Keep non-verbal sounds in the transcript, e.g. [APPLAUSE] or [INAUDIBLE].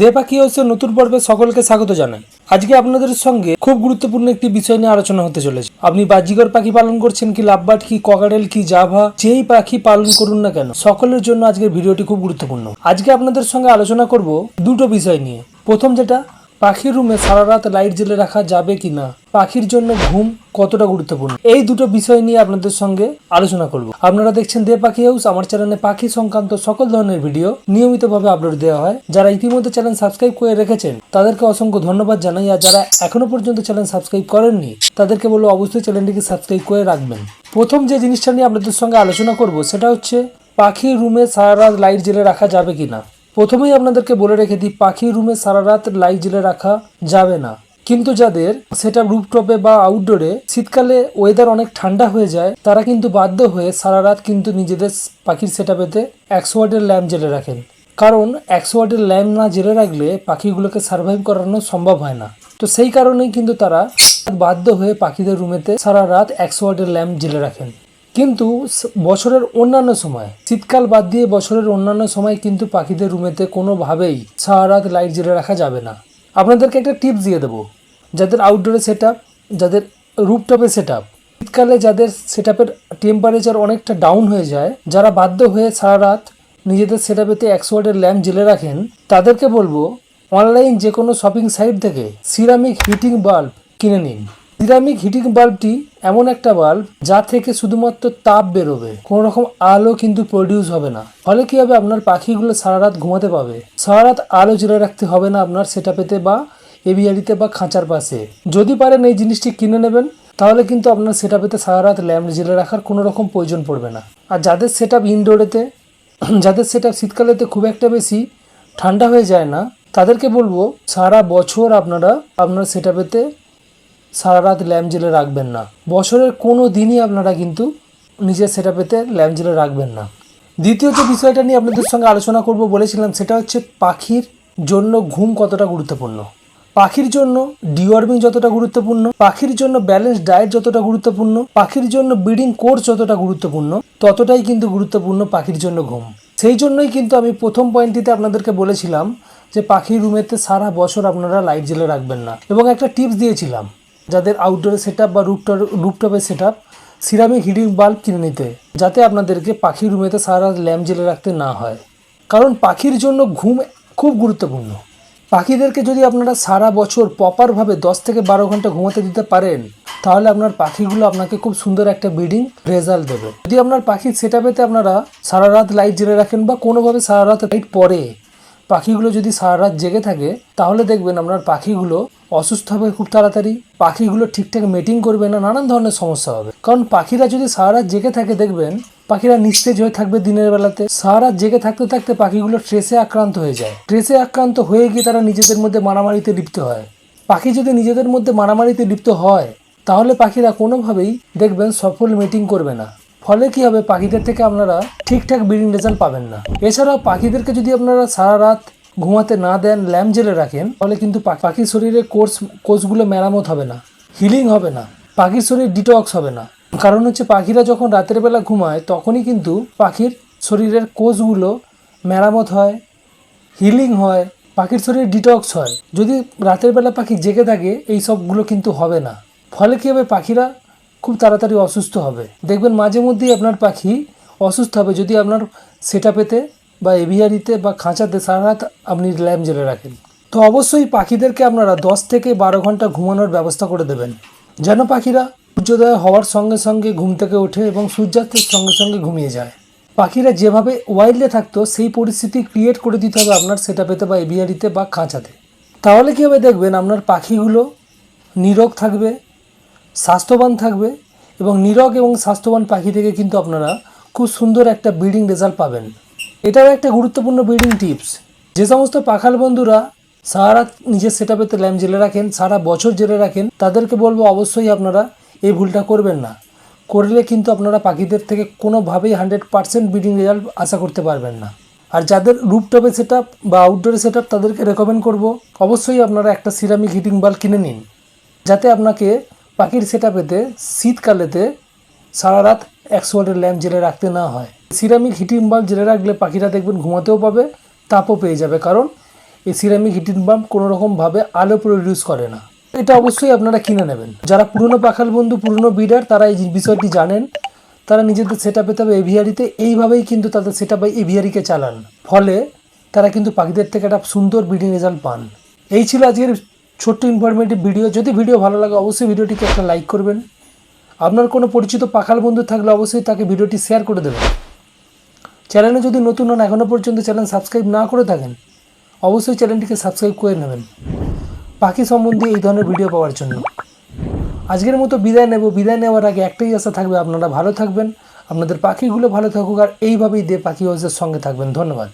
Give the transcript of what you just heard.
দে হাউসের নতুন পর্বে সকলকে স্বাগত জানাই। আজকে আপনাদের সঙ্গে খুব গুরুত্বপূর্ণ একটি বিষয় নিয়ে আলোচনা হতে চলেছে। আপনি বাজিগর পাখি পালন করছেন কি লাভবাট কি ককারেল কি জাভা, যেই পাখি পালন করুন না কেন, সকলের জন্য আজকের ভিডিওটি খুব গুরুত্বপূর্ণ। আজকে আপনাদের সঙ্গে আলোচনা করব দুটো বিষয় নিয়ে। প্রথম যেটা পাখির রুমে সারা রাত লাইট জ্বেলে রাখা যাবে কি না? পাখির জন্য ঘুম কতটা গুরুত্বপূর্ণ? এই দুটো বিষয় নিয়ে আপনাদের সঙ্গে আলোচনা করব। আপনারা দেখছেন দে পাখি হাউস, আমার চ্যানেলে পাখি সংক্রান্ত সকল ধরনের ভিডিও নিয়মিতভাবে আপলোড দেওয়া হয়। যারা ইতিমধ্যে চ্যানেল সাবস্ক্রাইব করে রেখেছেন, তাদেরকে অসংখ্য ধন্যবাদ জানাই। আর যারা এখনও পর্যন্ত চ্যানেল সাবস্ক্রাইব করেননি, তাদেরকে বলব অবশ্যই চ্যানেলটিকে সাবস্ক্রাইব করে রাখবেন। প্রথম যে জিনিসটা নিয়ে আপনাদের সঙ্গে আলোচনা করব, সেটা হচ্ছে, পাখির রুমে সারা রাত লাইট জ্বেলে রাখা যাবে কিনা প্রথমেই আপনাদেরকে বলে রেখে দিই, পাখির রুমে সারা রাত লাইট জ্বেলে রাখা যাবে না। কিন্তু যাদের সেটা রুপটপে বা আউটডোরে শীতকালে ওয়েদার অনেক ঠান্ডা হয়ে যায়, তারা কিন্তু বাধ্য হয়ে সারা রাত কিন্তু নিজেদের পাখির সেটা পেতে একশো ওয়াটের ল্যাম্প জ্বেলে রাখেন। কারণ একশো ওয়াটের ল্যাম্প না জ্বেলে রাখলে পাখিগুলোকে সার্ভাইভ করানো সম্ভব হয় না। তো সেই কারণেই কিন্তু তারা বাধ্য হয়ে পাখিদের রুমেতে সারা রাত একশো ওয়াটের ল্যাম্প জ্বেলে রাখেন। কিন্তু বছরের অন্যান্য সময়, শীতকাল বাদ দিয়ে বছরের অন্যান্য সময় কিন্তু পাখিদের রুমেতে কোনোভাবেই সারা রাত লাইট জ্বেলে রাখা যাবে না। আপনাদেরকে একটা টিপস দিয়ে দেবো। যাদের আউটডোরে সেট যাদের রুপটপে সেট আপ শীতকালে যাদের সেট টেম্পারেচার অনেকটা ডাউন হয়ে যায়, যারা বাধ্য হয়ে সারা রাত নিজেদের সেট আপেতে একশো ওয়াটের ল্যাম্প জ্বেলে রাখেন, তাদেরকে বলব অনলাইন যে কোনো শপিং সাইট থেকে সিরামিক হিটিং বাল্ব কিনে নিন। সিরামিক হিটিং বাল্বটি এমন একটা বাল্ব যা থেকে শুধুমাত্র তাপ বেরোবে। কোনো রকম আলো কিন্তু প্রডিউস হবে না। ফলে কি হবে? আপনার পাখিগুলো সারা রাত ঘুমাতে পাবে। সারা রাত আলো জ্বেলে রাখতে হবে না আপনার সেটা পেতে বা এভিয়ারিতে বা খাঁচার পাশে। যদি পারেন এই জিনিসটি কিনে নেবেন, তাহলে কিন্তু আপনার সেটা পেতে সারা রাত ল্যাম্প জ্বেলে রাখার কোনো রকম প্রয়োজন পড়বে না। আর যাদের সেট আপ ইনডোরেতে, [CLEARS THROAT] যাদের সেট আপ শীতকালেতে খুব একটা বেশি ঠান্ডা হয়ে যায় না, তাদেরকে বলব সারা বছর আপনারা আপনার সেট আপেতে সারা রাত ল্যাম্প জ্বেলে রাখবেন না। বছরের কোনো দিনই আপনারা কিন্তু নিজের সেটা পেতে ল্যাম্প জ্বেলে রাখবেন না। দ্বিতীয় যে বিষয়টা নিয়ে আপনাদের সঙ্গে আলোচনা করব বলেছিলাম, সেটা হচ্ছে পাখির জন্য ঘুম কতটা গুরুত্বপূর্ণ? পাখির জন্য ডিওয়ার্মিং যতটা গুরুত্বপূর্ণ, পাখির জন্য ব্যালেন্স ডায়েট যতটা গুরুত্বপূর্ণ, পাখির জন্য ব্রিডিং কোর্স যতটা গুরুত্বপূর্ণ, ততটাই কিন্তু গুরুত্বপূর্ণ পাখির জন্য ঘুম। সেই জন্যই কিন্তু আমি প্রথম পয়েন্টটিতে আপনাদেরকে বলেছিলাম যে পাখির রুমেতে সারা বছর আপনারা লাইট জ্বেলে রাখবেন না। এবং একটা টিপস দিয়েছিলাম যাদের আউটডোরে সেট বা rooftop রুপটপে set up ceramic heating bulb কিনে নিতে, যাতে আপনাদেরকে পাখির রুমেতে সারা ল্যাম্প জ্বেলে রাখতে না হয়। কারণ পাখির জন্য ঘুম খুব গুরুত্বপূর্ণ। পাখিদেরকে যদি আপনারা সারা বছর প্রপারভাবে দশ থেকে বারো ঘণ্টা ঘুমাতে দিতে পারেন, তাহলে আপনার পাখিগুলো আপনাকে খুব সুন্দর একটা ব্রিডিং রেজাল্ট দেবে। যদি আপনার পাখির সেট আপেতে আপনারা সারা রাত লাইট জ্বেলে রাখেন বা কোনোভাবে সারা রাত লাইট পরে পাখিগুলো যদি সারা রাত জেগে থাকে, তাহলে দেখবেন আপনার পাখিগুলো অসুস্থ হবে খুব তাড়াতাড়ি। পাখিগুলো ঠিকঠাক মিটিং করবে না, নানান ধরনের সমস্যা হবে। কারণ পাখিরা যদি সারা রাত জেগে থাকে, দেখবেন পাখিরা নিস্তেজ হয়ে থাকবে দিনের বেলাতে। সারা জেগে থাকতে থাকতে পাখিগুলো ট্রেসে আক্রান্ত হয়ে যায়। ট্রেসে আক্রান্ত হয়ে গিয়ে তারা নিজেদের মধ্যে মারামারিতে লিপ্ত হয়। পাখি যদি নিজেদের মধ্যে মারামারিতে লিপ্ত হয়, তাহলে পাখিরা কোনোভাবেই দেখবেন সফল মিটিং করবে না। ফলে কি হবে, পাখিদের থেকে আপনারা ঠিকঠাক ব্রিডিং রেজাল্ট পাবেন না। এছাড়াও পাখিদেরকে যদি আপনারা সারা রাত ঘুমাতে না দেন, ল্যাম্প জেলে রাখেন, তাহলে কিন্তু পাখির শরীরে কোর্স, কোষগুলো মেরামত হবে না হিলিং হবে না, পাখির শরীর ডিটক্স হবে না। কারণ হচ্ছে পাখিরা যখন রাতের বেলা ঘুমায়, তখনই কিন্তু পাখির শরীরের কোষগুলো মেরামত হয় হিলিং হয়, পাখির শরীরে ডিটক্স হয়। যদি রাতের বেলা পাখি জেগে থাকে, এই সবগুলো কিন্তু হবে না। ফলে কী হবে, পাখিরা খুব তাড়াতাড়ি অসুস্থ হবে। দেখবেন মাঝে মধ্যেই আপনার পাখি অসুস্থ হবে। যদি আপনার সেটা পেতে বা এভিয়ারিতে বা খাঁচাতে সারা রাত আপনি ল্যাম্প জেলে রাখেন। তো অবশ্যই পাখিদেরকে আপনারা দশ থেকে বারো ঘণ্টা ঘুমানোর ব্যবস্থা করে দেবেন। যেন পাখিরা সূর্যোদয় হওয়ার সঙ্গে সঙ্গে ঘুম থেকে ওঠে এবং সূর্যাস্তের সঙ্গে সঙ্গে ঘুমিয়ে যায়। পাখিরা যেভাবে ওয়াইল্ডে থাকতো, সেই পরিস্থিতি ক্রিয়েট করে দিতে হবে আপনার সেটা পেতে বা এভিয়ারিতে বা খাঁচাতে। তাহলে কীভাবে দেখবেন, আপনার পাখিগুলো নীরব থাকবে স্বাস্থ্যবান থাকবে এবং নীরব এবং স্বাস্থ্যবান পাখি থেকে কিন্তু আপনারা খুব সুন্দর একটা ব্রিডিং রেজাল্ট পাবেন। এটাও একটা গুরুত্বপূর্ণ ব্রিডিং টিপস যে সমস্ত পাখাল বন্ধুরা সারা নিজের সেটা পেতে ল্যাম্প জেলে রাখেন, সারা বছর জেলে রাখেন, তাদেরকে বলব অবশ্যই আপনারা এই ভুলটা করবেন না। করলে কিন্তু আপনারা পাখিদের থেকে কোনোভাবেই হান্ড্রেড পার্সেন্ট ব্রিডিং রেজাল্ট আশা করতে পারবেন না। আর যাদের রুপটপে সেট বা আউটডোরে সেট তাদেরকে রেকমেন্ড করব, অবশ্যই আপনারা একটা সিরামিক হিটিং বাল্ব কিনে নিন। যাতে আপনাকে পাখির সেটা পেতে শীতকালেতে সারা রাত একশো ওয়াটের ল্যাম্প জেলে রাখতে না হয়। সিরামিক হিটিং বাল্ব জেলে রাখলে পাখিরা দেখবেন ঘুমাতেও পাবে, তাপও পেয়ে যাবে, কারণ এই সিরামিক হিটিং পাম্প কোনো রকমভাবে আলো প্রডিউস করে না। এটা অবশ্যই আপনারা কিনে নেবেন। যারা পুরনো পাখাল বন্ধু, পুরনো বিডার তারা এই বিষয়টি জানেন। তারা নিজেদের সেট আপে তবে এভিয়ারিতে এইভাবেই কিন্তু তাদের সেট আপে এভিয়ারিকে চালান। ফলে তারা কিন্তু পাখিদের থেকে একটা সুন্দর ব্রিডিং রেজাল্ট পান। এই ছিল আজকের ছোট্ট ইনফরমেটিভ ভিডিও যদি ভিডিও ভালো লাগে, অবশ্যই ভিডিওটিকে একটা লাইক করবেন। আপনার কোনো পরিচিত পাখাল বন্ধু থাকলে অবশ্যই তাকে ভিডিওটি শেয়ার করে দেবেন। চ্যানেলে যদি নতুন হন এখনও পর্যন্ত চ্যানেল সাবস্ক্রাইব না করে থাকেন, অবশ্যই চ্যানেলটিকে সাবস্ক্রাইব করে নেবেন। পাখি সম্বন্ধে এই ধরনের ভিডিও পাওয়ার জন্য। আজকের মতো বিদায় নেব। বিদায় নেওয়ার আগে একটাই আশা থাকবে, আপনারা ভালো থাকবেন, আপনাদের পাখিগুলো ভালো থাকুক, আর এইভাবেই দে পাখি হাউসের সঙ্গে থাকবেন। ধন্যবাদ।